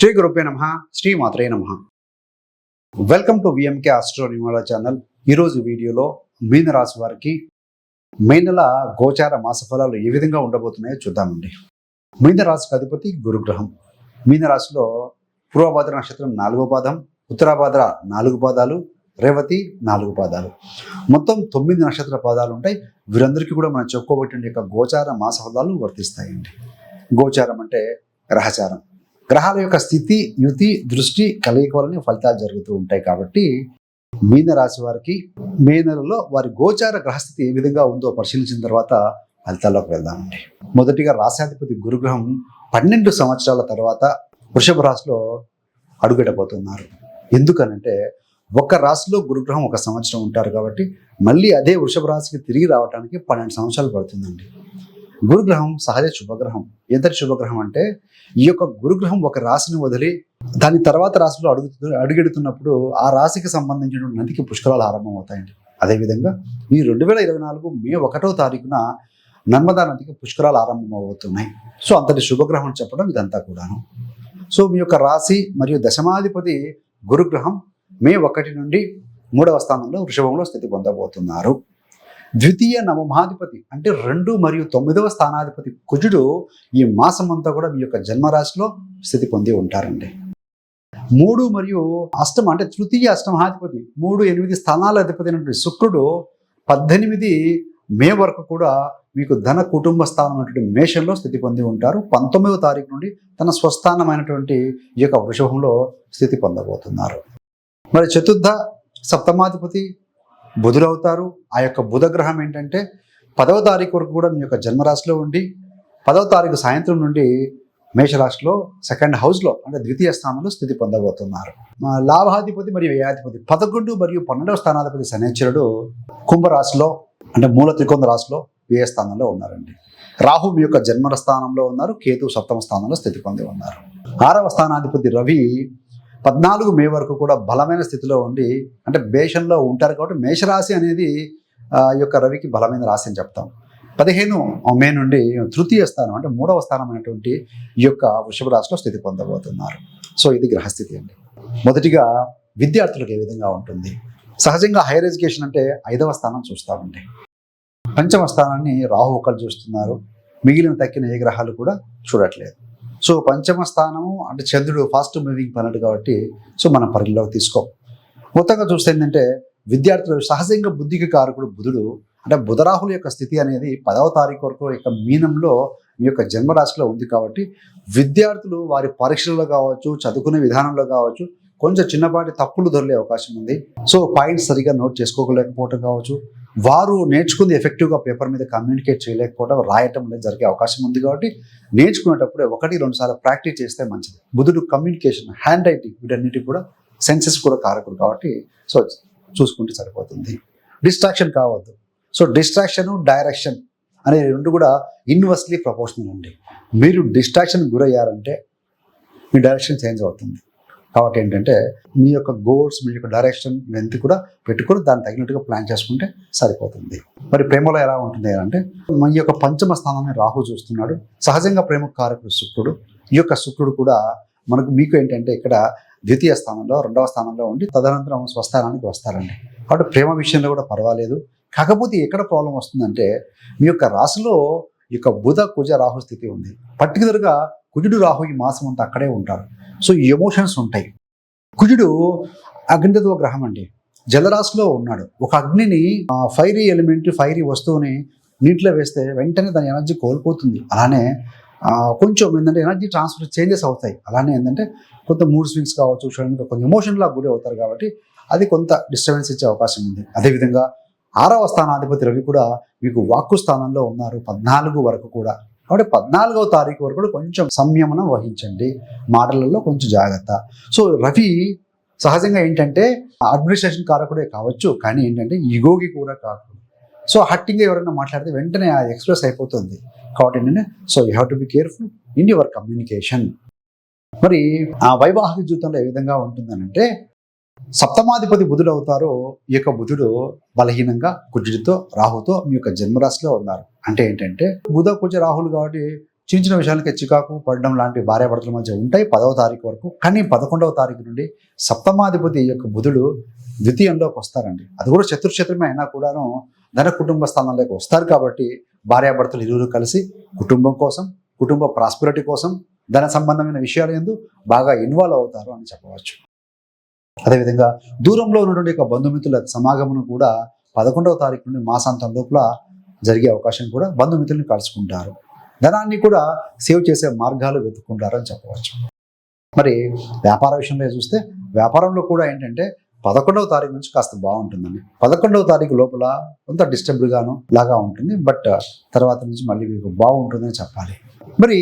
శ్రీ గురుపే నమ శ్రీ మాత్రే నమ. Welcome to VMK astro numero channel ఈరోజు వీడియోలో మీన రాశి వారికి మే నెల గోచార మాస ఫలాలు ఏ విధంగా ఉండబోతున్నాయో చూద్దామండి. మీన రాశికి అధిపతి గురుగ్రహం. మీన రాశిలో పూర్వభాద్ర నక్షత్రం నాలుగో పాదం ఉత్తరాభాద్ర నాలుగు పాదాలు రేవతి నాలుగు పాదాలు. మొత్తం తొమ్మిది నక్షత్ర పాదాలు ఉంటాయి. వీరందరికీ కూడా మనం చెప్పుకోబట్టిన యొక్క గోచార మాస ఫలాలు వర్తిస్తాయండి. గోచారం అంటే గ్రహచారం గ్రహాల యొక్క స్థితి యుతి దృష్టి కలయిక వలన ఫలితాలు జరుగుతూ ఉంటాయి కాబట్టి మీన రాశి వారికి మే నెలలో వారి గోచార గ్రహస్థితి ఏ విధంగా ఉందో పరిశీలించిన తర్వాత ఫలితాల్లోకి వెళ్దామండి. మొదటిగా రాశాధిపతి గురుగ్రహం పన్నెండు సంవత్సరాల తర్వాత వృషభ రాశిలో అడుగెడబోతున్నారు ఎందుకనంటే ఒక రాశిలో గురుగ్రహం ఒక సంవత్సరం ఉంటారు కాబట్టి మళ్ళీ అదే వృషభ రాశికి తిరిగి రావడానికి పన్నెండు సంవత్సరాలు పడుతుందండి. గురుగ్రహం సహజ శుభగ్రహం. ఎంతటి శుభగ్రహం అంటే ఈ యొక్క గురుగ్రహం ఒక రాశిని వదిలి దాని తర్వాత రాశిలో అడుగుతు అడుగెడుతున్నప్పుడు ఆ రాశికి సంబంధించిన నదికి పుష్కరాలు ఆరంభమవుతాయండి. అదేవిధంగా ఈ రెండు వేల ఇరవై నాలుగు మే ఒకటో తారీఖున నర్మదా నదికి పుష్కరాలు ఆరంభం అవుతున్నాయి సో అంతటి శుభగ్రహం చెప్పడం ఇదంతా కూడాను. సో మీ యొక్క రాశి మరియు దశమాధిపతి గురుగ్రహం మే ఒకటి నుండి మూడవ స్థానంలో వృషభంలో స్థితి పొందబోతున్నారు. ద్వితీయ నవమాధిపతి అంటే రెండు మరియు తొమ్మిదవ స్థానాధిపతి కుజుడు ఈ మాసం అంతా కూడా మీ యొక్క జన్మరాశిలో స్థితి పొంది ఉంటారండి. మూడు మరియు అష్టమ అంటే తృతీయ అష్టమాధిపతి మూడు ఎనిమిది స్థానాల అధిపతి అయినటువంటి శుక్రుడు పద్దెనిమిది మే వరకు కూడా మీకు ధన కుటుంబ స్థానం అనేటువంటి మేషంలో స్థితి పొంది ఉంటారు. పంతొమ్మిదవ తారీఖు నుండి తన స్వస్థానమైనటువంటి ఈ యొక్క వృషభంలో స్థితి పొందబోతున్నారు. మరి చతుర్థ సప్తమాధిపతి బుధుడు ఆ యొక్క బుధగ్రహం ఏంటంటే పదవ తారీఖు వరకు కూడా మీ యొక్క జన్మరాశిలో ఉండి పదవ తారీఖు సాయంత్రం నుండి మేషరాశిలో సెకండ్ హౌస్లో అంటే ద్వితీయ స్థానంలో స్థితి పొందబోతున్నారు. లాభాధిపతి మరియు వ్యయాధిపతి పదకొండు మరియు పన్నెండవ స్థానాధిపతి శనేశ్వరుడు కుంభరాశిలో అంటే మూల త్రికోణ రాశిలో వ్యయ స్థానంలో ఉన్నారండి. రాహు మీ యొక్క జన్మ స్థానంలో ఉన్నారు. కేతు సప్తమ స్థానంలో స్థితి పొంది ఉన్నారు. ఆరవ స్థానాధిపతి రవి పద్నాలుగు మే వరకు కూడా బలమైన స్థితిలో ఉండి అంటే మేషంలో ఉంటారు కాబట్టి మేషరాశి అనేది ఈ యొక్క రవికి బలమైన రాశి అని చెప్తాం. పదిహేను మే నుండి తృతీయ స్థానం అంటే మూడవ స్థానం అనేటువంటి ఈ యొక్క వృషభ రాశిలో స్థితి పొందబోతున్నారు. సో ఇది గ్రహస్థితి అండి. మొదటిగా విద్యార్థులకు ఏ విధంగా ఉంటుంది? సహజంగా హైయర్ ఎడ్యుకేషన్ అంటే ఐదవ స్థానం చూస్తామండి. పంచమ స్థానాన్ని రాహు ఒకళ్ళు చూస్తున్నారు. మిగిలిన తక్కిన ఏ గ్రహాలు కూడా చూడట్లేదు. సో పంచమ స్థానము అంటే చంద్రుడు ఫాస్ట్ మూవింగ్ ప్లానెట్ కాబట్టి సో మనం పరిగణలోకి తీసుకో. మొత్తంగా చూస్తే ఏంటంటే విద్యార్థులు సహజంగా బుద్ధికి కారకుడు బుధుడు అంటే బుధరాహుల యొక్క స్థితి అనేది పదవ తారీఖు వరకు యొక్క మీనంలో మీ యొక్క జన్మరాశిలో ఉంది కాబట్టి విద్యార్థులు వారి పరీక్షల్లో కావచ్చు చదువుకునే విధానంలో కావచ్చు కొంచెం చిన్నపాటి తప్పులు దొరికే అవకాశం ఉంది. సో పాయింట్స్ సరిగా నోట్ చేసుకోలేకపోవటం కావచ్చు. వారు నేర్చుకుంది ఎఫెక్టివ్గా పేపర్ మీద కమ్యూనికేట్ చేయలేకపోవడం రాయటం అనేది జరిగే అవకాశం ఉంది కాబట్టి నేర్చుకునేటప్పుడే ఒకటి రెండు సార్లు ప్రాక్టీస్ చేస్తే మంచిది. బుధుడు కమ్యూనికేషన్ హ్యాండ్ రైటింగ్ వీటన్నిటి కూడా సెన్సెస్ కూడా కారకుడు కాబట్టి సో చూసుకుంటే సరిపోతుంది. డిస్ట్రాక్షన్ కావద్దు. సో డిస్ట్రాక్షన్ డైరెక్షన్ అనే రెండు కూడా ఇన్వర్స్లీ ప్రపోర్షనల్ అండి. మీరు డిస్ట్రాక్షన్ గురయ్యారంటే మీ డైరెక్షన్ చేంజ్ అవుతుంది. కాబట్టి ఏంటంటే మీ యొక్క గోల్స్ మీ యొక్క డైరెక్షన్ ఇవన్నీ కూడా పెట్టుకొని దాన్ని తగినట్టుగా ప్లాన్ చేసుకుంటే సరిపోతుంది. మరి ప్రేమలో ఎలా ఉంటుంది అంటే మీ యొక్క పంచమ స్థానాన్ని రాహు చూస్తున్నాడు. సహజంగా ప్రేమ కారకుడు శుక్రుడు. ఈ యొక్క శుక్రుడు కూడా మనకు మీకు ఏంటంటే ఇక్కడ ద్వితీయ స్థానంలో రెండవ స్థానంలో ఉండి తదనంతరం స్వస్థానానికి వస్తారండి. కాబట్టి ప్రేమ విషయంలో కూడా పర్వాలేదు. కాకపోతే ఎక్కడ ప్రాబ్లం వస్తుందంటే మీ యొక్క రాశిలో ఈ యొక్క బుధ కుజ రాహు స్థితి ఉంది. పర్టికులర్గా కుజుడు రాహు ఈ మాసం అంతా అక్కడే ఉంటారు. సో ఈ ఎమోషన్స్ ఉంటాయి. కుజుడు అగ్నితత్వ గ్రహం అండి. జలరాశిలో ఉన్నాడు. ఒక అగ్నిని ఫైరీ ఎలిమెంట్ ఫైరీ వస్తువుని నీటిలో వేస్తే వెంటనే దాని ఎనర్జీ కోల్పోతుంది. అలానే కొంచెం ఏంటంటే ఎనర్జీ ట్రాన్స్ఫర్ చేంజెస్ అవుతాయి. అలానే ఏంటంటే కొంత మూడ్ స్వింగ్స్ కావచ్చు చూడడానికి కొంచెం ఎమోషన్లా గురి అవుతారు కాబట్టి అది కొంత డిస్టర్బెన్స్ ఇచ్చే అవకాశం ఉంది. అదేవిధంగా ఆరవ స్థానాధిపతి రవి కూడా మీకు వాక్కు స్థానంలో ఉన్నారు. పద్నాలుగు వరకు కూడా. కాబట్టి పద్నాలుగవ తారీఖు వరకు కూడా కొంచెం సంయమనం వహించండి. మాటలలో కొంచెం జాగ్రత్త. సో రవి సహజంగా ఏంటంటే అడ్మినిస్ట్రేషన్ కారకుడే కావచ్చు కానీ ఏంటంటే ఇగోకి కూడా కాకూడదు సో హట్టింగ్గా ఎవరైనా మాట్లాడితే వెంటనే ఆ ఎక్స్ప్రెస్ అయిపోతుంది. కాబట్టి ఏంటంటే so you have to be careful in your communication మరి ఆ వైవాహిక జీవితంలో ఏ విధంగా ఉంటుందనంటే సప్తమాధిపతి బుధుడు అవుతారో. ఈ యొక్క బుధుడు బలహీనంగా కుజుడితో రాహుతో మీ యొక్క జన్మరాశిలో ఉన్నారు. అంటే ఏంటంటే బుధ కుజ రాహులు కాబట్టి చిన్న చిన్న విషయాలకి చికాకు పడడం లాంటి భార్యాభర్తల మధ్య ఉంటాయి పదవ తారీఖు వరకు. కానీ పదకొండవ తారీఖు నుండి సప్తమాధిపతి యొక్క బుధుడు ద్వితీయంలోకి వస్తారండి. అది కూడా చతుర్శతమే అయినా కూడాను ధన కుటుంబ స్థానంలోకి వస్తారు కాబట్టి భార్యాభర్తలు ఇరువురు కలిసి కుటుంబం కోసం కుటుంబ ప్రాస్పెరిటీ కోసం ధన సంబంధమైన విషయాలు ఎందు బాగా ఇన్వాల్వ్ అవుతారు అని చెప్పవచ్చు. అదేవిధంగా దూరంలో ఉన్నటువంటి యొక్క బంధుమిత్రుల సమాగమను కూడా పదకొండవ తారీఖు నుండి మాసాంతం లోపల జరిగే అవకాశం కూడా బంధుమిత్రులను కలుసుకుంటారు. ధనాన్ని కూడా సేవ్ చేసే మార్గాలు వెతుక్కుంటారని చెప్పవచ్చు. మరి వ్యాపార విషయంలో చూస్తే వ్యాపారంలో కూడా ఏంటంటే పదకొండవ తారీఖు నుంచి కాస్త బాగుంటుందండి. పదకొండవ తారీఖు లోపల కొంత డిస్టర్బ్డ్గాను లాగా ఉంటుంది. బట్ తర్వాత నుంచి మళ్ళీ మీకు బాగుంటుందని చెప్పాలి. మరి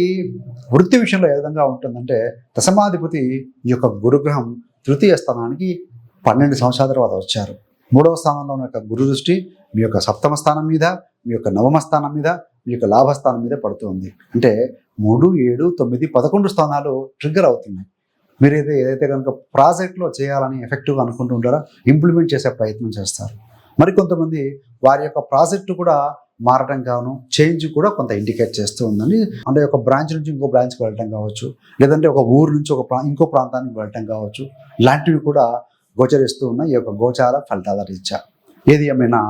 వృత్తి విషయంలో ఏ విధంగా ఉంటుందంటే దశమాధిపతి ఈ యొక్క గురుగ్రహం తృతీయ స్థానానికి పన్నెండు సంవత్సరాల తర్వాత వచ్చారు. మూడవ స్థానంలో ఉన్న యొక్క గురు దృష్టి మీ యొక్క సప్తమ స్థానం మీద మీ యొక్క నవమ స్థానం మీద మీ యొక్క లాభస్థానం మీద పడుతుంది. అంటే మూడు ఏడు తొమ్మిది పదకొండు స్థానాలు ట్రిగ్గర్ అవుతున్నాయి. మీరు ఏదైతే ఏదైతే కనుక ప్రాజెక్ట్లో చేయాలని ఎఫెక్టివ్గా అనుకుంటుంటారో ఇంప్లిమెంట్ చేసే ప్రయత్నం చేస్తారు. మరికొంతమంది వారి యొక్క ప్రాజెక్టు కూడా మారటం కాను చేంజ్ కూడా కొంత ఇండికేట్ చేస్తూ ఉందని అంటే ఒక బ్రాంచ్ నుంచి ఇంకో బ్రాంచ్కి వెళ్ళటం కావచ్చు లేదంటే ఒక ఊరు నుంచి ఒక ప్రా ఇంకో ప్రాంతానికి వెళ్ళటం కావచ్చు లాంటివి కూడా గోచరిస్తూ ఉన్న ఈ యొక్క గోచార ఫలితాల రీత్యా. ఏది ఏమైనా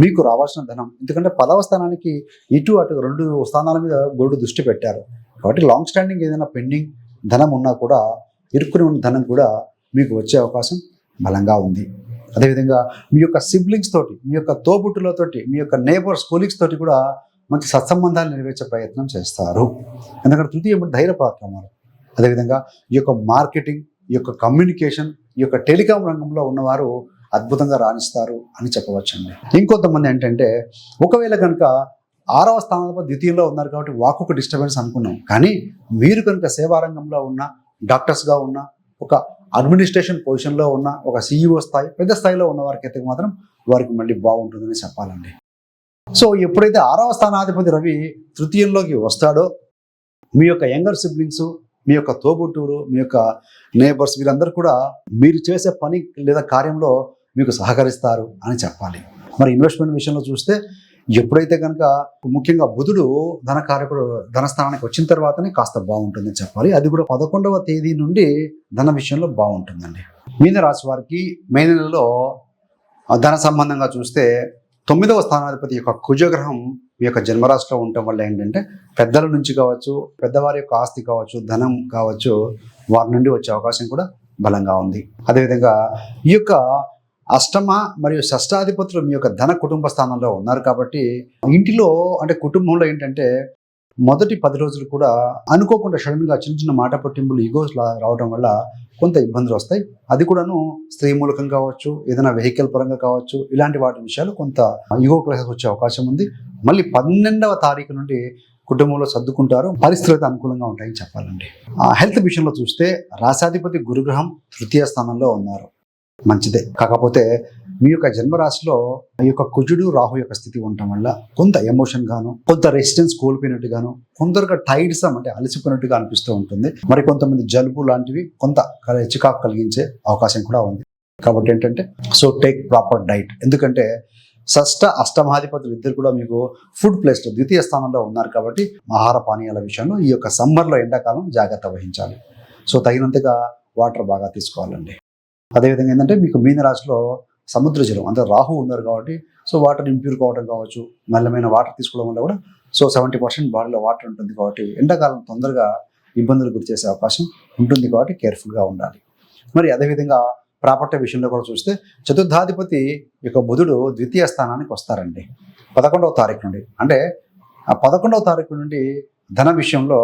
మీకు రావాల్సిన ధనం ఎందుకంటే పదవ స్థానానికి ఇటు అటు రెండు స్థానాల మీద గోడు దృష్టి పెట్టారు. కాబట్టి లాంగ్ స్టాండింగ్ ఏదైనా పెండింగ్ ధనం ఉన్నా కూడా ఇరుక్కుని ఉన్న ధనం కూడా మీకు వచ్చే అవకాశం బలంగా ఉంది. అదేవిధంగా మీ యొక్క సిబ్లింగ్స్ తోటి మీ యొక్క తోబుట్టులతోటి మీ యొక్క నేబర్స్ కొలీగ్స్ తోటి కూడా మంచి సత్సంబంధాలు నెరవేర్చే ప్రయత్నం చేస్తారు. ఎందుకంటే తృతీయ ధైర్య పరాక్రమాలు అదేవిధంగా ఈ యొక్క మార్కెటింగ్ ఈ యొక్క కమ్యూనికేషన్ ఈ యొక్క టెలికాం రంగంలో ఉన్నవారు అద్భుతంగా రాణిస్తారు అని చెప్పవచ్చండి. ఇంకొంతమంది ఏంటంటే ఒకవేళ కనుక ఆరవ స్థానంలో ద్వితీయంలో ఉన్నారు కాబట్టి వాక్ ఒక డిస్టర్బెన్స్ అనుకున్నాం. కానీ మీరు కనుక సేవారంగంలో ఉన్న డాక్టర్స్గా ఉన్న ఒక అడ్మినిస్ట్రేషన్ పొజిషన్లో ఉన్న ఒక సీఈఓ స్థాయి పెద్ద స్థాయిలో ఉన్న వారికి అయితే మాత్రం వారికి మళ్ళీ బాగుంటుందని చెప్పాలండి. సో ఎప్పుడైతే ఆరవ స్థానాధిపతి రవి తృతీయంలోకి వస్తాడో మీ యొక్క యంగర్ సిబ్లింగ్స్ మీ యొక్క తోబుట్టూరు మీ యొక్క నేబర్స్ వీళ్ళందరూ కూడా మీరు చేసే పని లేదా కార్యంలో మీకు సహకరిస్తారు అని చెప్పాలి. మరి ఇన్వెస్ట్మెంట్ విషయంలో చూస్తే ఎప్పుడైతే కనుక ముఖ్యంగా బుధుడు ధన కార్యకుడు ధనస్థానానికి వచ్చిన తర్వాతనే కాస్త బాగుంటుందని చెప్పాలి. అది కూడా పదకొండవ తేదీ నుండి ధన విషయంలో బాగుంటుందండి. మీనరాశి వారికి మే నెలలో ధన సంబంధంగా చూస్తే తొమ్మిదవ స్థానాధిపతి యొక్క కుజగ్రహం మీ యొక్క జన్మరాశిలో ఉండటం వల్ల ఏంటంటే పెద్దల నుంచి కావచ్చు పెద్దవారి యొక్క ఆస్తి కావచ్చు ధనం కావచ్చు వారి నుండి వచ్చే అవకాశం కూడా బలంగా ఉంది. అదేవిధంగా ఈ యొక్క అష్టమ మరియు షష్టాధిపతులు మీ యొక్క ధన కుటుంబ స్థానంలో ఉన్నారు కాబట్టి ఇంటిలో అంటే కుటుంబంలో ఏంటంటే మొదటి పది రోజులు కూడా అనుకోకుండా సడన్గా చిన్న చిన్న మాట పట్టింపులు ఈగోస్ రావడం వల్ల కొంత ఇబ్బందులు వస్తాయి. అది కూడాను స్త్రీ మూలకం కావచ్చు ఏదైనా వెహికల్ పరంగా కావచ్చు ఇలాంటి వాటి విషయాలు కొంత ఈగో క్లాసెస్ వచ్చే అవకాశం ఉంది. మళ్ళీ పన్నెండవ తారీఖు నుండి కుటుంబంలో సర్దుకుంటారు. పరిస్థితులు అనుకూలంగా ఉంటాయని చెప్పాలండి. ఆ హెల్త్ విషయంలో చూస్తే రాశాధిపతి గురుగ్రహం తృతీయ స్థానంలో ఉన్నారు. మంచిదే. కాకపోతే మీ యొక్క జన్మరాశిలో ఈ యొక్క కుజుడు రాహు యొక్క స్థితి ఉండటం వల్ల కొంత ఎమోషన్ గాను కొంత రెసిస్టెన్స్ కోల్పోయినట్టుగాను కొందరుగా టైడ్సమ్ అంటే అలసిపోయినట్టుగా అనిపిస్తూ ఉంటుంది. మరి కొంతమంది జలుబు లాంటివి కొంత చికాకు కలిగించే అవకాశం కూడా ఉంది. కాబట్టి ఏంటంటే సో టేక్ ప్రాపర్ డైట్ ఎందుకంటే షష్ట అష్టమాధిపతులు ఇద్దరు కూడా మీకు ఫుడ్ ప్లేస్ ద్వితీయ స్థానంలో ఉన్నారు కాబట్టి ఆహార పానీయాల విషయంలో ఈ యొక్క సమ్మర్లో ఎండాకాలం జాగ్రత్త వహించాలి. సో తగినంతగా వాటర్ బాగా తీసుకోవాలండి. అదేవిధంగా ఏంటంటే మీకు మీన రాశిలో సముద్ర జలం. అంటే రాహు ఉన్నారు కాబట్టి సో వాటర్ ఇంప్యూర్ కావడం కావచ్చు మల్లమైన వాటర్ తీసుకోవడం వల్ల కూడా సో సెవెంటీ పర్సెంట్ బాడీలో వాటర్ ఉంటుంది కాబట్టి ఎండాకాలం తొందరగా ఇబ్బందులు గురి చేసే అవకాశం ఉంటుంది కాబట్టి కేర్ఫుల్గా ఉండాలి. మరి అదేవిధంగా ప్రాపర్టీ విషయంలో కూడా చూస్తే చతుర్థాధిపతి యొక్క బుధుడు ద్వితీయ స్థానానికి వస్తారండి. పదకొండవ తారీఖు నుండి. అంటే ఆ పదకొండవ తారీఖు నుండి ధన విషయంలో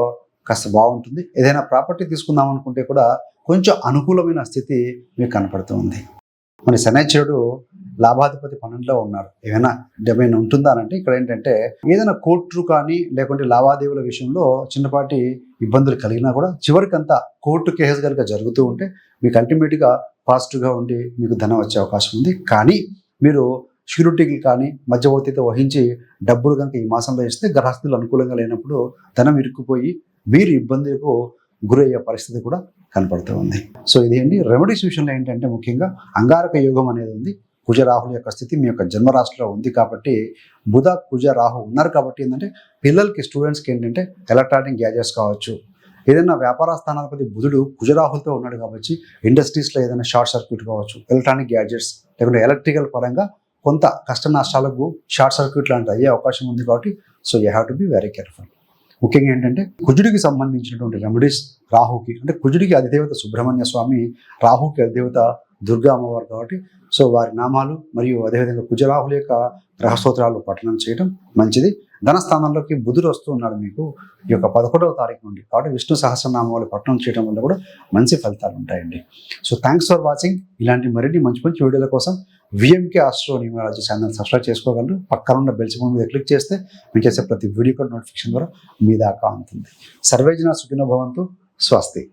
కాస్త బాగుంటుంది. ఏదైనా ప్రాపర్టీ తీసుకుందాం అనుకుంటే కూడా కొంచెం అనుకూలమైన స్థితి మీకు కనపడుతుంది మన శనైశ్వరుడు లాభాధిపతి పన్నెండులో ఉన్నారు. ఏమైనా ఏమైనా ఉంటుందా అంటే ఇక్కడ ఏంటంటే ఏదైనా కోర్టు కానీ లేకుంటే లావాదేవీల విషయంలో చిన్నపాటి ఇబ్బందులు కలిగినా కూడా చివరికంతా కోర్టు కేసు కనుక జరుగుతూ ఉంటే మీకు అల్టిమేట్గా పాజిటివ్గా ఉండి మీకు ధనం వచ్చే అవకాశం ఉంది. కానీ మీరు షూరిటీకి కానీ మధ్యవర్తితో వహించి డబ్బులు కనుక ఈ మాసంలో ఇస్తే గ్రహస్థులు అనుకూలంగా లేనప్పుడు ధనం ఇరుక్కుపోయి మీరు ఇబ్బందులకు గురయ్యే పరిస్థితి కూడా కనపడుతూ ఉంది. సో ఇది ఏంటి రెమెడీస్ విషయంలో ఏంటంటే ముఖ్యంగా అంగారక యోగం అనేది ఉంది. కుజ రాహుల యొక్క స్థితి మీ యొక్క జన్మరాశిలో ఉంది కాబట్టి బుధ కుజ రాహు ఉన్నారు కాబట్టి ఏంటంటే పిల్లలకి స్టూడెంట్స్కి ఏంటంటే ఎలక్ట్రానిక్ గ్యాజెట్స్ కావచ్చు. ఏదైనా వ్యాపార స్థానాధిపతి బుధుడు కుజరాహులతో ఉన్నాడు కాబట్టి ఇండస్ట్రీస్లో ఏదైనా షార్ట్ సర్క్యూట్ కావచ్చు ఎలక్ట్రానిక్ గ్యాడ్జెట్స్ లేకుంటే ఎలక్ట్రికల్ పరంగా కొంత కష్ట నష్టాలకు షార్ట్ సర్క్యూట్ లాంటి అయ్యే అవకాశం ఉంది కాబట్టి so you have to be very careful. ముఖ్యంగా ఏంటంటే కుజుడికి సంబంధించినటువంటి రెమెడీస్ రాహుకి అంటే కుజుడికి అధిదేవత సుబ్రహ్మణ్య స్వామి రాహుకి అధిదేవత దుర్గా అమ్మవారు కాబట్టి సో వారి నామాలు మరియు అదేవిధంగా కుజరాహుల యొక్క గ్రహస్తోత్రాలు పఠనం చేయడం మంచిది. ధనస్థానంలోకి బుధుడు వస్తూ ఉన్నాడు మీకు ఈ యొక్క పదకొండవ తారీఖు నుండి. కాబట్టి విష్ణు సహస్రనామాలు పఠనం చేయడం వల్ల కూడా మంచి ఫలితాలు ఉంటాయండి. సో థ్యాంక్స్ ఫర్ వాచింగ్ ఇలాంటి మరిన్ని మంచి మంచి వీడియోల కోసం VMK astro numerology channel subscribe చేసుకోగలరు. పక్కన ఉన్న బెల్ సింబల్ మీద క్లిక్ చేస్తే మేము చేసే ప్రతి వీడియో కూడా నోటిఫికేషన్ ద్వారా మీ దాకా ఉంటుంది సర్వేజన సుఖిన భవంతు. స్వస్తి.